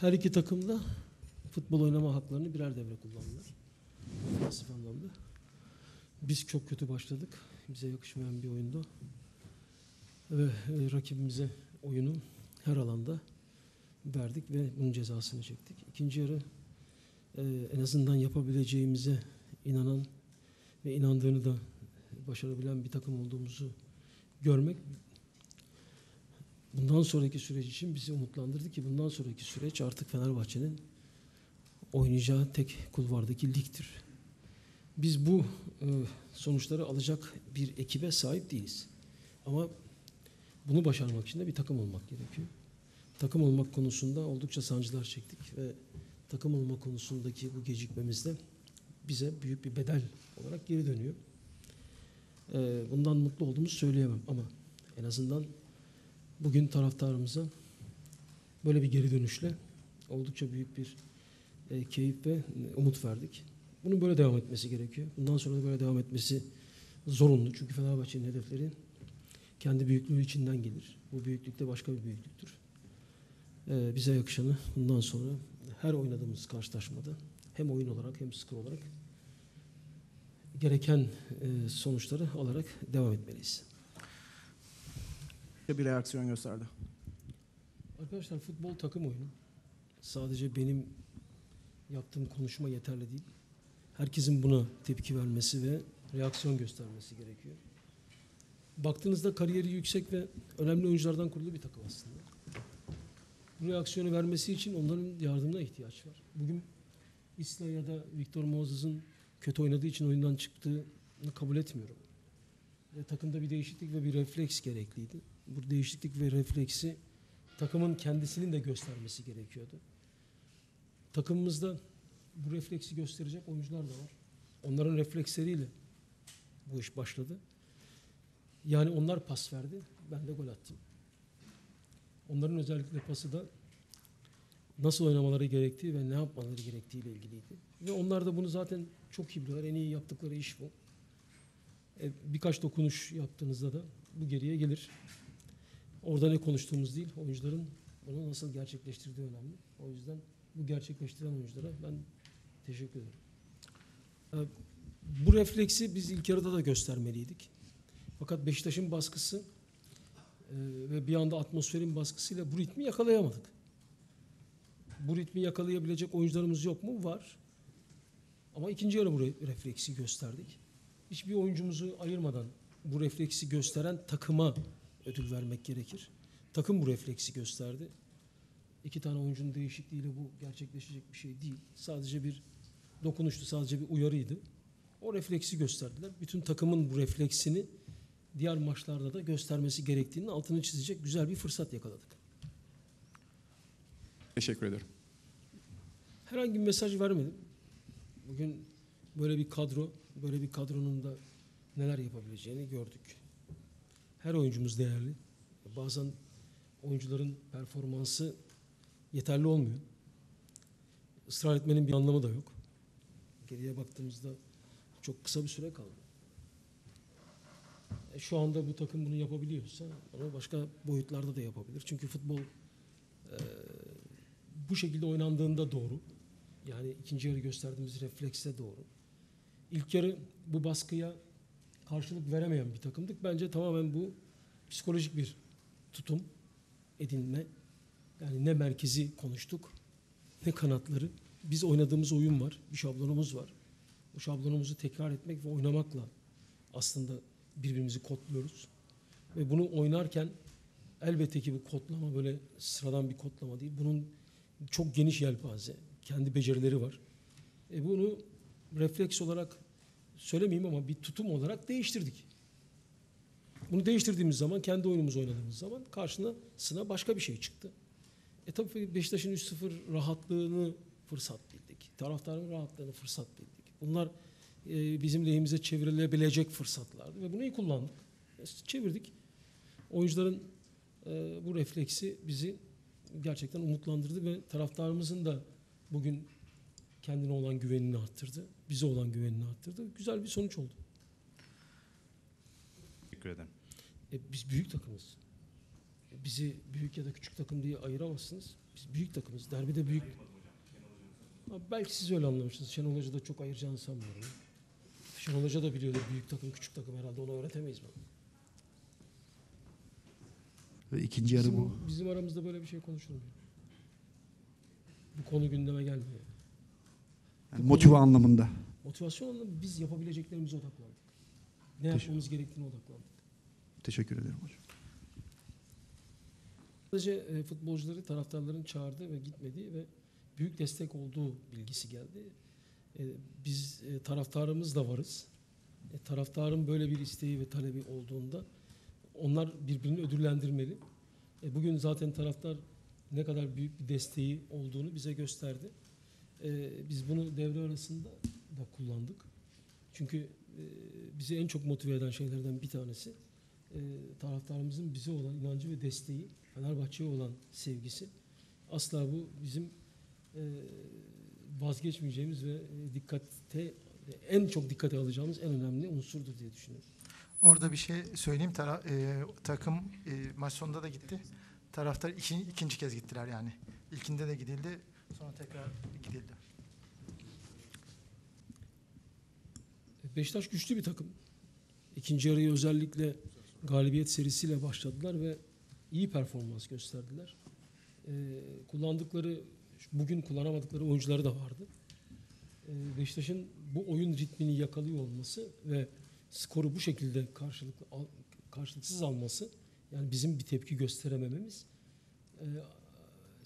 Her iki takım da futbol oynama haklarını birer devre kullandılar. Pasif anlamda. Biz çok kötü başladık. Bize yakışmayan bir oyundu. Ve e, rakibimize oyunu her alanda verdik ve bunun cezasını çektik. İkinci yarı e, en azından yapabileceğimize inanan ve inandığını da başarabilen bir takım olduğumuzu görmek bundan sonraki süreç için bizi umutlandırdı ki bundan sonraki süreç artık Fenerbahçe'nin oynayacağı tek kulvardaki ligdir. Biz bu e, sonuçları alacak bir ekibe sahip değiliz. Ama bunu başarmak için de bir takım olmak gerekiyor. Takım olmak konusunda oldukça sancılar çektik ve takım olma konusundaki bu gecikmemiz de bize büyük bir bedel olarak geri dönüyor. E, bundan mutlu olduğumuzu söyleyemem ama en azından bugün taraftarımıza böyle bir geri dönüşle oldukça büyük bir e, keyif ve umut verdik. Bunun böyle devam etmesi gerekiyor. Bundan sonra da böyle devam etmesi zorunlu. Çünkü Fenerbahçe'nin hedefleri kendi büyüklüğü içinden gelir. Bu büyüklükte başka bir büyüklüktür. E, bize yakışanı bundan sonra her oynadığımız karşılaşmada hem oyun olarak hem skor olarak gereken e, sonuçları alarak devam etmeliyiz. Bir reaksiyon gösterdi. Arkadaşlar futbol takım oyunu. Sadece benim yaptığım konuşma yeterli değil. Herkesin buna tepki vermesi ve reaksiyon göstermesi gerekiyor. Baktığınızda kariyeri yüksek ve önemli oyunculardan kurulu bir takım aslında. Bu reaksiyonu vermesi için onların yardımına ihtiyaç var. Bugün Isla ya da Victor Moses'ın kötü oynadığı için oyundan çıktığını kabul etmiyorum. Ve takımda bir değişiklik ve bir refleks gerekliydi. Bu değişiklik ve refleksi takımın kendisinin de göstermesi gerekiyordu. Takımımızda bu refleksi gösterecek oyuncular da var. Onların refleksleriyle bu iş başladı. Yani onlar pas verdi, ben de gol attım. Onların özellikle pası da nasıl oynamaları gerektiği ve ne yapmaları gerektiği ile ilgiliydi. Ve onlar da bunu zaten çok iyi biliyorlar. En iyi yaptıkları iş bu. E, birkaç dokunuş yaptığınızda da bu geriye gelir. Orada ne konuştuğumuz değil, oyuncuların bunu nasıl gerçekleştirdiği önemli. O yüzden bu gerçekleştiren oyunculara ben teşekkür ederim. Ee, Bu refleksi biz ilk yarıda da göstermeliydik. Fakat Beşiktaş'ın baskısı e, ve bir anda atmosferin baskısıyla bu ritmi yakalayamadık. Bu ritmi yakalayabilecek oyuncularımız yok mu? Var. Ama ikinci yarı bu re- refleksi gösterdik. Hiçbir oyuncumuzu ayırmadan bu refleksi gösteren takıma ödül vermek gerekir. Takım bu refleksi gösterdi. İki tane oyuncunun değişikliğiyle bu gerçekleşecek bir şey değil. Sadece bir dokunuştu, sadece bir uyarıydı. O refleksi gösterdiler. Bütün takımın bu refleksini diğer maçlarda da göstermesi gerektiğinin altını çizecek güzel bir fırsat yakaladık. Teşekkür ederim. Herhangi bir mesaj vermedim. Bugün böyle bir kadro, böyle bir kadronun da neler yapabileceğini gördük. Her oyuncumuz değerli. Bazen oyuncuların performansı yeterli olmuyor. Israr etmenin bir anlamı da yok. Geriye baktığımızda çok kısa bir süre kaldı. E, şu anda bu takım bunu yapabiliyorsa onu başka boyutlarda da yapabilir. Çünkü futbol e, bu şekilde oynandığında doğru. Yani ikinci yarı gösterdiğimiz reflekse doğru. İlk yarı bu baskıya karşılık veremeyen bir takımdık. Bence tamamen bu psikolojik bir tutum edinme. Yani ne merkezi konuştuk ne kanatları. Biz oynadığımız oyun var, bir şablonumuz var. Bu şablonumuzu tekrar etmek ve oynamakla aslında birbirimizi kodluyoruz. Ve bunu oynarken elbette ki bu kodlama böyle sıradan bir kodlama değil. Bunun çok geniş yelpaze, kendi becerileri var. E bunu refleks olarak söylemeyeyim ama bir tutum olarak değiştirdik. Bunu değiştirdiğimiz zaman, kendi oyunumuzu oynadığımız zaman karşına sına başka bir şey çıktı. E tabii Beşiktaş'ın 3-0 rahatlığını fırsat bildik. Taraftarın rahatlığını fırsat bildik. Bunlar e, bizim lehimize çevrilebilecek fırsatlardı ve bunu iyi kullandık. E, çevirdik. Oyuncuların e, bu refleksi bizi gerçekten umutlandırdı ve taraftarımızın da bugün kendine olan güvenini arttırdı. Bize olan güvenini arttırdı. Güzel bir sonuç oldu. Teşekkür ederim. E, biz büyük takımız. bizi büyük ya da küçük takım diye ayıramazsınız. Biz büyük takımız. Derbide büyük. Abi belki siz öyle anlamışsınız. Şenol Hoca da çok ayıracağını sanmıyorum. Şenol Hoca da biliyordur büyük takım, küçük takım herhalde onu öğretemeyiz bana. Ve ikinci yarı Bizim, bu. bizim aramızda böyle bir şey konuşulmuyor. Bu konu gündeme gelmiyor. Yani motive anlamında. Motivasyon anlamında biz yapabileceklerimize odaklandık. Ne Teşekkür- yapmamız gerektiğine odaklandık. Teşekkür ederim hocam. Sadece e, futbolcuları taraftarların çağırdığı ve gitmediği ve büyük destek olduğu bilgisi geldi. E, biz e, taraftarımız da varız. Taraftarın böyle bir isteği ve talebi olduğunda onlar birbirini ödüllendirmeli. Bugün zaten taraftar ne kadar büyük bir desteği olduğunu bize gösterdi. E, biz bunu devre arasında da kullandık. Çünkü e, bizi en çok motive eden şeylerden bir tanesi e, taraftarımızın bize olan inancı ve desteği, Fenerbahçe'ye olan sevgisi. Asla bu bizim e, vazgeçmeyeceğimiz ve e, dikkate en çok dikkate alacağımız en önemli unsurdur diye düşünüyorum. Orada bir şey söyleyeyim. Tara, e, takım e, maç sonunda da gitti. Taraftar iki, ikinci kez gittiler yani. İlkinde de gidildi. Sonra tekrar gidildi. Beşiktaş güçlü bir takım. İkinci yarıyı özellikle galibiyet serisiyle başladılar ve iyi performans gösterdiler. Ee, kullandıkları, bugün kullanamadıkları oyuncuları da vardı. Ee, Beşiktaş'ın bu oyun ritmini yakalıyor olması ve skoru bu şekilde karşılıklı karşılıksız alması, yani bizim bir tepki gösteremememiz e,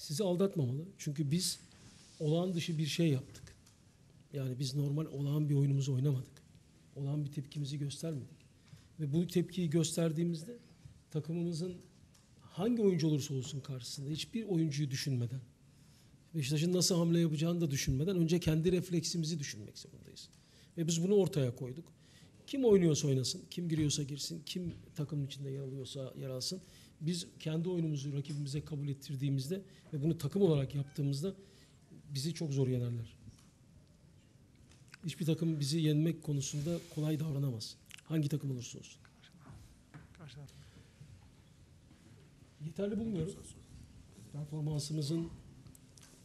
sizi aldatmamalı. Çünkü biz olağan dışı bir şey yaptık. Yani biz normal olağan bir oyunumuzu oynamadık. Olağan bir tepkimizi göstermedik. Ve bu tepkiyi gösterdiğimizde takımımızın hangi oyuncu olursa olsun karşısında hiçbir oyuncuyu düşünmeden, Beşiktaş'ın nasıl hamle yapacağını da düşünmeden önce kendi refleksimizi düşünmek zorundayız. Ve biz bunu ortaya koyduk. Kim oynuyorsa oynasın, kim giriyorsa girsin, kim takımın içinde yer alıyorsa yer alsın. Biz kendi oyunumuzu rakibimize kabul ettirdiğimizde ve bunu takım olarak yaptığımızda bizi çok zor yenerler. Hiçbir takım bizi yenmek konusunda kolay davranamaz. Hangi takım olursa olsun. Yeterli bulmuyorum. Performansımızın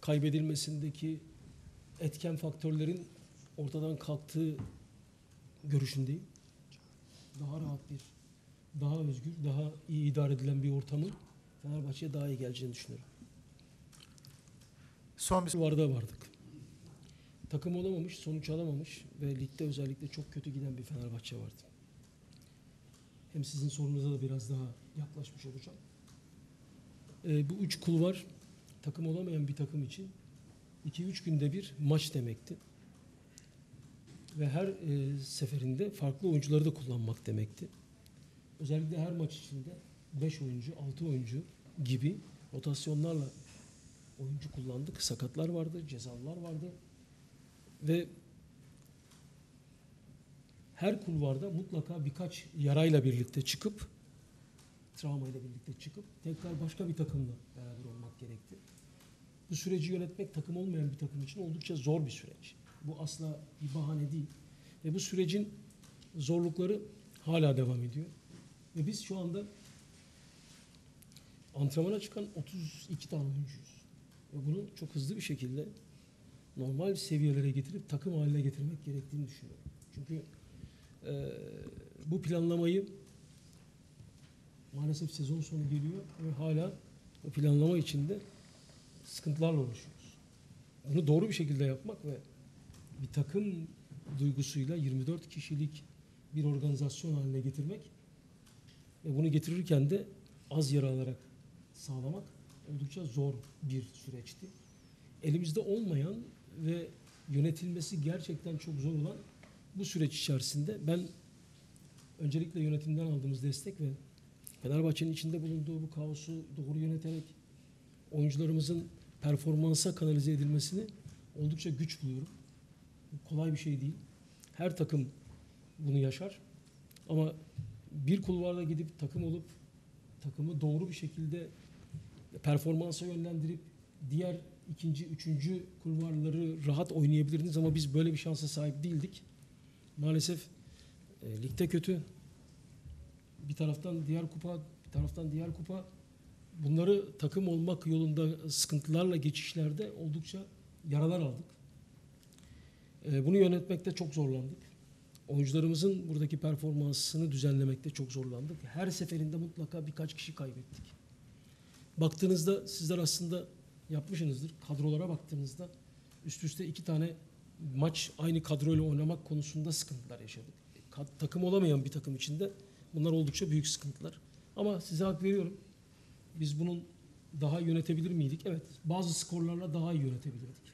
kaybedilmesindeki etken faktörlerin ortadan kalktığı görüşündeyim. Daha rahat bir, daha özgür, daha iyi idare edilen bir ortamın Fenerbahçe'ye daha iyi geleceğini düşünüyorum. Son bir Varda vardık. Takım olamamış, sonuç alamamış ve ligde özellikle çok kötü giden bir Fenerbahçe vardı. Hem sizin sorunuza da biraz daha yaklaşmış olacağım. Ee, bu üç kulvar takım olamayan bir takım için 2-3 günde bir maç demekti. Ve her e, seferinde farklı oyuncuları da kullanmak demekti. Özellikle her maç içinde 5 oyuncu, 6 oyuncu gibi rotasyonlarla oyuncu kullandık. Sakatlar vardı, cezalılar vardı. Ve her kulvarda mutlaka birkaç yarayla birlikte çıkıp travmayla birlikte çıkıp tekrar başka bir takımla beraber olmak gerekti. Bu süreci yönetmek takım olmayan bir takım için oldukça zor bir süreç. Bu asla bir bahane değil. Ve bu sürecin zorlukları hala devam ediyor. Ve biz şu anda antrenmana çıkan 32 tane oyuncuyuz. Ve bunu çok hızlı bir şekilde normal seviyelere getirip takım haline getirmek gerektiğini düşünüyorum. Çünkü e, bu planlamayı maalesef sezon sonu geliyor ve hala o planlama içinde sıkıntılarla uğraşıyoruz. Bunu doğru bir şekilde yapmak ve bir takım duygusuyla 24 kişilik bir organizasyon haline getirmek ve bunu getirirken de az yara alarak sağlamak oldukça zor bir süreçti. Elimizde olmayan ve yönetilmesi gerçekten çok zor olan bu süreç içerisinde ben öncelikle yönetimden aldığımız destek ve Fenerbahçe'nin içinde bulunduğu bu kaosu doğru yöneterek oyuncularımızın performansa kanalize edilmesini oldukça güç buluyorum. Bu kolay bir şey değil. Her takım bunu yaşar. Ama bir kulvarda gidip takım olup takımı doğru bir şekilde performansa yönlendirip diğer ikinci, üçüncü kulvarları rahat oynayabilirdiniz ama biz böyle bir şansa sahip değildik. Maalesef e, ligde kötü. Bir taraftan diğer kupa, bir taraftan diğer kupa bunları takım olmak yolunda sıkıntılarla geçişlerde oldukça yaralar aldık. Ee, bunu yönetmekte çok zorlandık. Oyuncularımızın buradaki performansını düzenlemekte çok zorlandık. Her seferinde mutlaka birkaç kişi kaybettik. Baktığınızda sizler aslında yapmışsınızdır. Kadrolara baktığınızda üst üste iki tane maç aynı kadroyla oynamak konusunda sıkıntılar yaşadık. Ka- takım olamayan bir takım içinde bunlar oldukça büyük sıkıntılar. Ama size hak veriyorum. Biz bunun daha yönetebilir miydik? Evet. Bazı skorlarla daha iyi yönetebilirdik.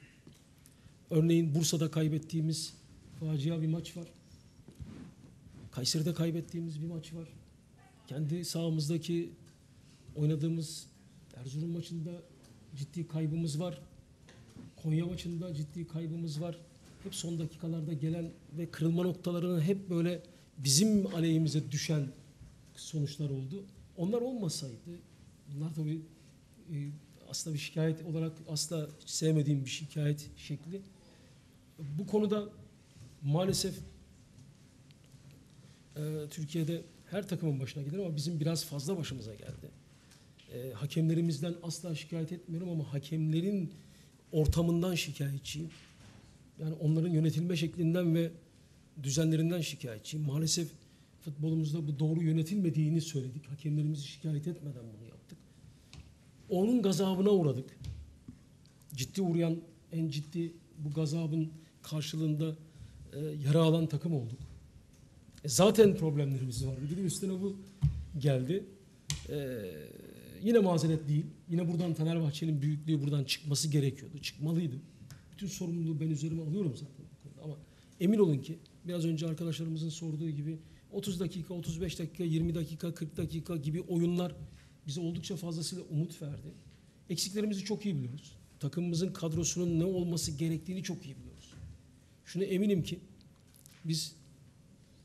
Örneğin Bursa'da kaybettiğimiz facia bir maç var. Kayseri'de kaybettiğimiz bir maç var. Kendi sahamızdaki oynadığımız Erzurum maçında ciddi kaybımız var. Konya maçında ciddi kaybımız var. Hep son dakikalarda gelen ve kırılma noktalarına hep böyle bizim aleyhimize düşen sonuçlar oldu. Onlar olmasaydı, bunlar tabii e, aslında bir şikayet olarak asla sevmediğim bir şikayet şekli. Bu konuda maalesef e, Türkiye'de her takımın başına gelir ama bizim biraz fazla başımıza geldi. E, hakemlerimizden asla şikayet etmiyorum ama hakemlerin ortamından şikayetçiyim. Yani onların yönetilme şeklinden ve düzenlerinden şikayetçiyim. Maalesef futbolumuzda bu doğru yönetilmediğini söyledik. Hakemlerimizi şikayet etmeden bunu yaptık. Onun gazabına uğradık. Ciddi uğrayan, en ciddi bu gazabın karşılığında e, yara alan takım olduk. E, zaten problemlerimiz vardı. Bir de üstüne bu geldi. E, yine mazeret değil. Yine buradan Fenerbahçe'nin büyüklüğü buradan çıkması gerekiyordu. Çıkmalıydı. Bütün sorumluluğu ben üzerime alıyorum zaten bu konuda. Ama emin olun ki biraz önce arkadaşlarımızın sorduğu gibi 30 dakika, 35 dakika, 20 dakika, 40 dakika gibi oyunlar bize oldukça fazlasıyla umut verdi. Eksiklerimizi çok iyi biliyoruz. Takımımızın kadrosunun ne olması gerektiğini çok iyi biliyoruz. Şunu eminim ki biz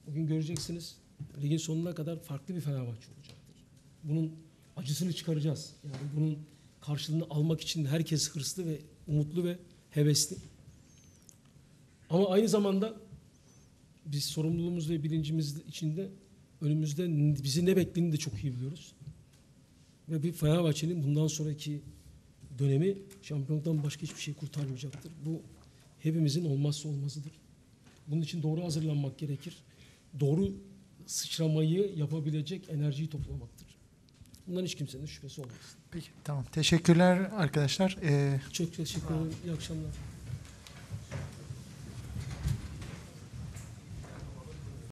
bugün göreceksiniz ligin sonuna kadar farklı bir Fenerbahçe olacaktır. Bunun acısını çıkaracağız. Yani bunun karşılığını almak için herkes hırslı ve umutlu ve hevesli. Ama aynı zamanda biz sorumluluğumuz ve bilincimiz içinde önümüzde bizi ne beklediğini de çok iyi biliyoruz. Ve bir Fenerbahçe'nin bundan sonraki dönemi şampiyonluktan başka hiçbir şey kurtarmayacaktır. Bu hepimizin olmazsa olmazıdır. Bunun için doğru hazırlanmak gerekir. Doğru sıçramayı yapabilecek enerjiyi toplamaktır. Bundan hiç kimsenin şüphesi olmasın. Peki tamam. Teşekkürler arkadaşlar. Ee, Çok teşekkür ederim. İyi akşamlar.